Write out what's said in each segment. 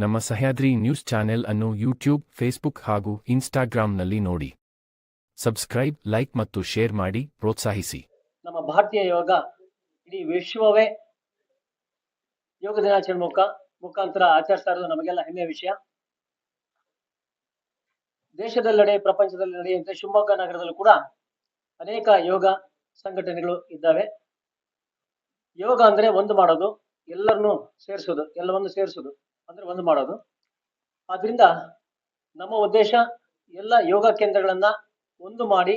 ನಮ್ಮ Sahyadri news channel ಅನ್ನು YouTube, Facebook ಹಾಗೂ ಇನ್ಸ್ಟಾಗ್ರಾಂನಲ್ಲಿ ನೋಡಿ. ಸಬ್ಸ್ಕ್ರೈಬ್, ಲೈಕ್ ಮತ್ತು ಶೇರ್ ಮಾಡಿ, ಪ್ರೋತ್ಸಾಹಿಸಿ. ನಮ್ಮ ಭಾರತೀಯ ಯೋಗ ಇಡೀ ವಿಶ್ವವೇ ಯೋಗ ದಿನಾಚರಣೆ ಮುಖ, ಮುಖಾಂತರ ಆಚರಿಸ್ತಾ ಇರೋದು ನಮಗೆಲ್ಲ ಹೆಮ್ಮೆಯ ವಿಷಯ. ದೇಶದೆಲ್ಲೆಡೆ ಪ್ರಪಂಚದಲ್ಲಿ ನಡೆಯುವಂತೆ ಶಿವಮೊಗ್ಗ ನಗರದಲ್ಲೂ ಕೂಡ ಅನೇಕ ಯೋಗ ಸಂಘಟನೆಗಳು ಇದ್ದಾವೆ. ಯೋಗ ಅಂದ್ರೆ ಒಂದು ಮಾಡೋದು, ಎಲ್ಲರನ್ನೂ ಸೇರಿಸೋದು, ಎಲ್ಲವನ್ನು ಸೇರಿಸೋದು. ಅಂದ್ರೆ ಒಂದು ಮಾಡೋದು. ಆದ್ರಿಂದ ನಮ್ಮ ಉದ್ದೇಶ ಎಲ್ಲ ಯೋಗ ಕೇಂದ್ರಗಳನ್ನ ಒಂದು ಮಾಡಿ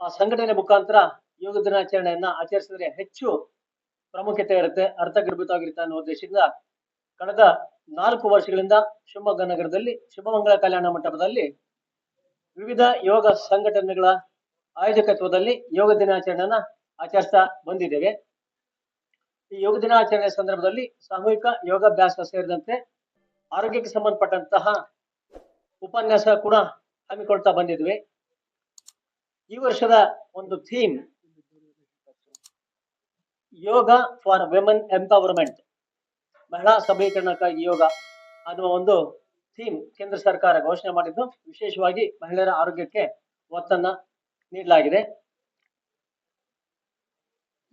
ಆ ಸಂಘಟನೆ ಮುಖಾಂತರ ಯೋಗ ದಿನಾಚರಣೆಯನ್ನ ಆಚರಿಸಿದ್ರೆ ಹೆಚ್ಚು ಪ್ರಾಮುಖ್ಯತೆ ಇರುತ್ತೆ ಅರ್ಥಗರ್ಭಿತವಾಗಿರುತ್ತೆ ಅನ್ನೋ ಉದ್ದೇಶದಿಂದ ಕಳೆದ ನಾಲ್ಕು ವರ್ಷಗಳಿಂದ ಶಿವಮೊಗ್ಗ ನಗರದಲ್ಲಿ ಶಿವಮಂಗಳ ಕಲ್ಯಾಣ ಮಂಟಪದಲ್ಲಿ ವಿವಿಧ ಯೋಗ ಸಂಘಟನೆಗಳ ಆಯೋಜಕತ್ವದಲ್ಲಿ ಯೋಗ ದಿನಾಚರಣೆಯನ್ನ ಆಚರಿಸ್ತಾ ಬಂದಿದ್ದೇವೆ. ಯೋಗ ದಿನಾಚರಣೆ ಸಂದರ್ಭದಲ್ಲಿ ಸಾಮೂಹಿಕ ಯೋಗಾಭ್ಯಾಸ ಸೇರಿದಂತೆ ಆರೋಗ್ಯಕ್ಕೆ ಸಂಬಂಧಪಟ್ಟಂತಹ ಉಪನ್ಯಾಸ ಕೂಡ ಹಮ್ಮಿಕೊಳ್ತಾ ಬಂದಿದ್ವಿ. ಈ ವರ್ಷದ ಒಂದು theme yoga for women empowerment. ಮಹಿಳಾ ಸಬಲೀಕರಣಕ್ಕಾಗಿ ಯೋಗ ಅನ್ನುವ ಒಂದು ಥೀಮ್ ಕೇಂದ್ರ ಸರ್ಕಾರ ಘೋಷಣೆ ಮಾಡಿದ್ದು. ವಿಶೇಷವಾಗಿ ಮಹಿಳೆಯರ ಆರೋಗ್ಯಕ್ಕೆ ಒತ್ತನ್ನ ನೀಡಲಾಗಿದೆ.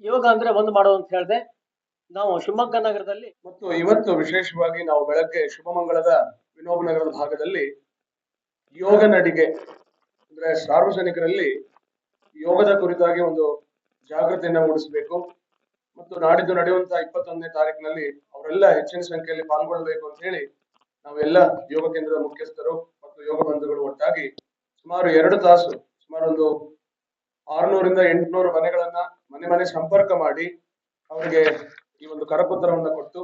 ಯೋಗ ಅಂದ್ರೆ ಒಂದು ಮಾಡೋದು ಅಂತ ಹೇಳಿದೆ ನಾವು ಶಿವಮೊಗ್ಗ ನಗರದಲ್ಲಿ ಮತ್ತು ಇವತ್ತು ವಿಶೇಷವಾಗಿ ನಾವು ಬೆಳಗ್ಗೆ ಶುಭಮಂಗಳದ ವಿನೋಬ ನಗರದ ಭಾಗದಲ್ಲಿ ಯೋಗ ನಡಿಗೆ, ಅಂದ್ರೆ ಸಾರ್ವಜನಿಕರಲ್ಲಿ ಯೋಗದ ಕುರಿತಾಗಿ ಒಂದು ಜಾಗೃತಿಯನ್ನ ಮೂಡಿಸಬೇಕು. ಮತ್ತು ನಾಡಿದ್ದು ನಡೆಯುವಂತ ಇಪ್ಪತ್ತೊಂದನೇ ತಾರೀಕಿನಲ್ಲಿ ಅವರೆಲ್ಲ ಹೆಚ್ಚಿನ ಸಂಖ್ಯೆಯಲ್ಲಿ ಪಾಲ್ಗೊಳ್ಳಬೇಕು ಅಂತ ಹೇಳಿ ನಾವೆಲ್ಲ ಯೋಗ ಕೇಂದ್ರದ ಮುಖ್ಯಸ್ಥರು ಮತ್ತು ಯೋಗ ಬಂಧುಗಳು ಒಟ್ಟಾಗಿ ಸುಮಾರು ಎರಡು ತಾಸು ಸುಮಾರು ಒಂದು ಆರುನೂರಿಂದ ಎಂಟುನೂರು ಮನೆಗಳನ್ನ ಮನೆ ಮನೆ ಸಂಪರ್ಕ ಮಾಡಿ ಅವರಿಗೆ ಈ ಒಂದು ಕರಪತ್ರವನ್ನು ಕೊಟ್ಟು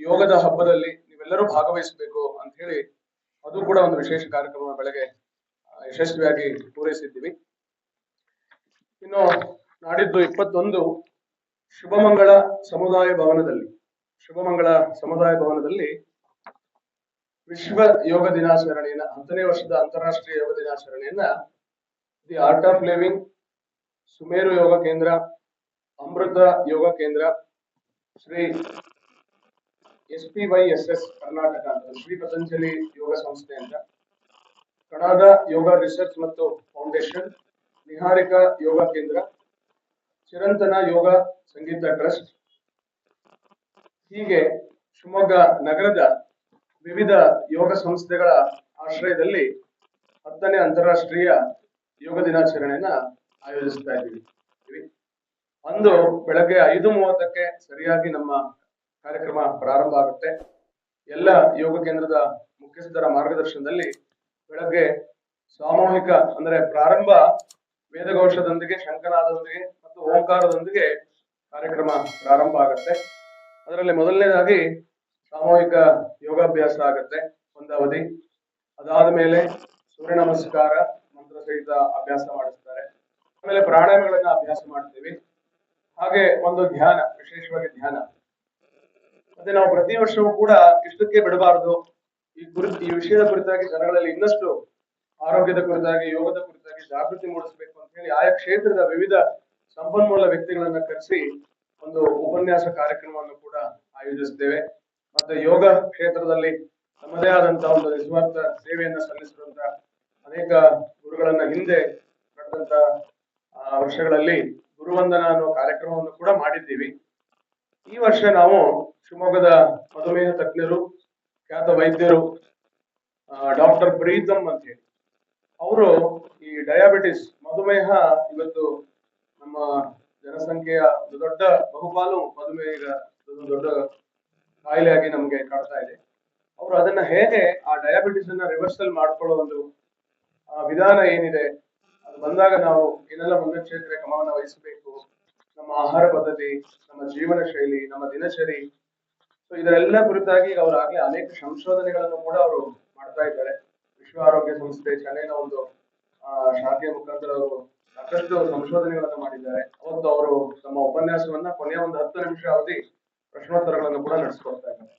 ಯೋಗದ ಹಬ್ಬದಲ್ಲಿ ನೀವೆಲ್ಲರೂ ಭಾಗವಹಿಸಬೇಕು ಅಂತ ಹೇಳಿ ಅದು ಕೂಡ ಒಂದು ವಿಶೇಷ ಕಾರ್ಯಕ್ರಮ ಬೆಳಗ್ಗೆ ಯಶಸ್ವಿಯಾಗಿ ಪೂರೈಸಿದ್ದೀವಿ. ಇನ್ನು ನಾಡಿದ್ದು ಇಪ್ಪತ್ತೊಂದು ಶುಭಮಂಗಳ ಸಮುದಾಯ ಭವನದಲ್ಲಿ, ಶುಭಮಂಗಳ ಸಮುದಾಯ ಭವನದಲ್ಲಿ ವಿಶ್ವ ಯೋಗ ದಿನಾಚರಣೆಯನ್ನ, ಹತ್ತನೇ ವರ್ಷದ ಅಂತಾರಾಷ್ಟ್ರೀಯ ಯೋಗ ದಿನಾಚರಣೆಯನ್ನ the art of living Sumeru Yoga Kendra, Amrita Yoga Kendra Shri S P Y S S Karnataka ಅಂತ ಶ್ರೀ ಪತಂಜಲಿ ಯೋಗ ಸಂಸ್ಥೆ ಅಂತ. ಕಣಾದ ಯೋಗ ರಿಸರ್ಚ್ ಮತ್ತು ಫೌಂಡೇಶನ್, ನಿಹಾರಿಕಾ ಯೋಗ ಕೇಂದ್ರ, ಚಿರಂತನ ಯೋಗ ಸಂಗೀತ ಟ್ರಸ್ಟ್, ಹೀಗೆ ಶಿವಮೊಗ್ಗ ನಗರದ ವಿವಿಧ ಯೋಗ ಸಂಸ್ಥೆಗಳ ಆಶ್ರಯದಲ್ಲಿ ಹತ್ತನೇ ಅಂತಾರಾಷ್ಟ್ರೀಯ ಯೋಗ ದಿನಾಚರಣೆಯನ್ನ ಆಯೋಜಿಸ್ತಾ ಇದ್ದೀವಿ. ಅಂದು ಬೆಳಗ್ಗೆ ಐದು ಮೂವತ್ತಕ್ಕೆ ಸರಿಯಾಗಿ ನಮ್ಮ ಕಾರ್ಯಕ್ರಮ ಪ್ರಾರಂಭ ಆಗುತ್ತೆ. ಎಲ್ಲ ಯೋಗ ಕೇಂದ್ರದ ಮುಖ್ಯಸ್ಥರ ಮಾರ್ಗದರ್ಶನದಲ್ಲಿ ಬೆಳಗ್ಗೆ ಸಾಮೂಹಿಕ ಅಂದ್ರೆ ಪ್ರಾರಂಭ ವೇದಘೋಷದೊಂದಿಗೆ, ಶಂಕನಾದದೊಂದಿಗೆ ಮತ್ತು ಓಂಕಾರದೊಂದಿಗೆ ಕಾರ್ಯಕ್ರಮ ಪ್ರಾರಂಭ ಆಗುತ್ತೆ. ಅದರಲ್ಲಿ ಮೊದಲನೇದಾಗಿ ಸಾಮೂಹಿಕ ಯೋಗಾಭ್ಯಾಸ ಆಗುತ್ತೆ ಒಂದು ಅವಧಿ ಅದಾದ ಮೇಲೆ ಸೂರ್ಯ ನಮಸ್ಕಾರ ಮಂತ್ರ ಸಹಿತ ಅಭ್ಯಾಸ ಮಾಡಿಸ್ತಾರೆ. ಆಮೇಲೆ ಪ್ರಾಣಾಯಾಮಗಳನ್ನ ಅಭ್ಯಾಸ ಮಾಡ್ತೀವಿ. ಹಾಗೆ ಒಂದು ಧ್ಯಾನ, ವಿಶೇಷವಾಗಿ ಧ್ಯಾನ. ಮತ್ತೆ ನಾವು ಪ್ರತಿ ವರ್ಷವೂ ಕೂಡ ಇಷ್ಟಕ್ಕೆ ಬಿಡಬಾರದು. ಈ ಕುರಿತು ಈ ವಿಷಯದ ಕುರಿತಾಗಿ ಜನಗಳಲ್ಲಿ ಇನ್ನಷ್ಟು ಆರೋಗ್ಯದ ಕುರಿತಾಗಿ, ಯೋಗದ ಕುರಿತಾಗಿ ಜಾಗೃತಿ ಮೂಡಿಸಬೇಕು ಅಂತ ಹೇಳಿ ಆಯಾ ಕ್ಷೇತ್ರದ ವಿವಿಧ ಸಂಪನ್ಮೂಲ ವ್ಯಕ್ತಿಗಳನ್ನ ಕರೆಸಿ ಒಂದು ಉಪನ್ಯಾಸ ಕಾರ್ಯಕ್ರಮವನ್ನು ಕೂಡ ಆಯೋಜಿಸುತ್ತೇವೆ. ಮತ್ತೆ ಯೋಗ ಕ್ಷೇತ್ರದಲ್ಲಿ ತಮ್ಮದೇ ಆದಂತಹ ಒಂದು ನಿಸ್ವಾರ್ಥ ಸೇವೆಯನ್ನ ಸಲ್ಲಿಸಿರುವಂತಹ ಅನೇಕ ಗುರುಗಳನ್ನ ಹಿಂದೆ ನಡೆದಂತ ವರ್ಷಗಳಲ್ಲಿ ಗುರುವಂದನ ಅನ್ನೋ ಕಾರ್ಯಕ್ರಮವನ್ನು ಕೂಡ ಮಾಡಿದ್ದೀವಿ. ಈ ವರ್ಷ ನಾವು ಶಿವಮೊಗ್ಗದ ಮಧುಮೇಹ ತಜ್ಞರು, ಖ್ಯಾತ ವೈದ್ಯರು ಡಾಕ್ಟರ್ ಪ್ರೀತಮ್ ಅಂತ ಹೇಳಿ. ಅವರು ಈ ಡಯಾಬಿಟಿಸ್ ಮಧುಮೇಹ ಇವತ್ತು ನಮ್ಮ ಜನಸಂಖ್ಯೆಯ ದೊಡ್ಡ ಬಹುಪಾಲು ಮಧುಮೇಹ ದೊಡ್ಡ ಕಾಯಿಲೆಯಾಗಿ ನಮಗೆ ಕಾಡ್ತಾ ಇದೆ. ಅವರು ಅದನ್ನ ಹೇಗೆ ಆ ಡಯಾಬಿಟಿಸ್ ಅನ್ನ ರಿವರ್ಸಲ್ ಮಾಡ್ಕೊಳ್ಳೋ ಒಂದು ವಿಧಾನ ಏನಿದೆ? ಅದು ಬಂದಾಗ ನಾವು ಏನೆಲ್ಲ ಮುನ್ನೆಚ್ಚರಿಕೆ ಕ್ರಮವನ್ನ ವಹಿಸಬೇಕು, ನಮ್ಮ ಆಹಾರ ಪದ್ಧತಿ, ನಮ್ಮ ಜೀವನ ಶೈಲಿ, ನಮ್ಮ ದಿನಚರಿ. ಸೊ ಇದರೆಲ್ಲ ಕುರಿತಾಗಿ ಅವರು ಆಗ್ಲೇ ಅನೇಕ ಸಂಶೋಧನೆಗಳನ್ನು ಕೂಡ ಅವರು ಮಾಡ್ತಾ ಇದ್ದಾರೆ. ವಿಶ್ವ ಆರೋಗ್ಯ ಸಂಸ್ಥೆ ಚೆನ್ನೈನ ಒಂದು ಶಾಖೆಯ ಮುಖಾಂತರ ಅವರು ಸಾಕಷ್ಟು ಸಂಶೋಧನೆಗಳನ್ನು ಮಾಡಿದ್ದಾರೆ. ಅವತ್ತು ಅವರು ತಮ್ಮ ಉಪನ್ಯಾಸವನ್ನ ಕೊನೆಯ ಒಂದು ಹತ್ತು ನಿಮಿಷ ಅವಧಿ ಪ್ರಶ್ನೋತ್ತರಗಳನ್ನು ಕೂಡ ನಡೆಸ್ಕೊಡ್ತಾ ಇದ್ದಾರೆ.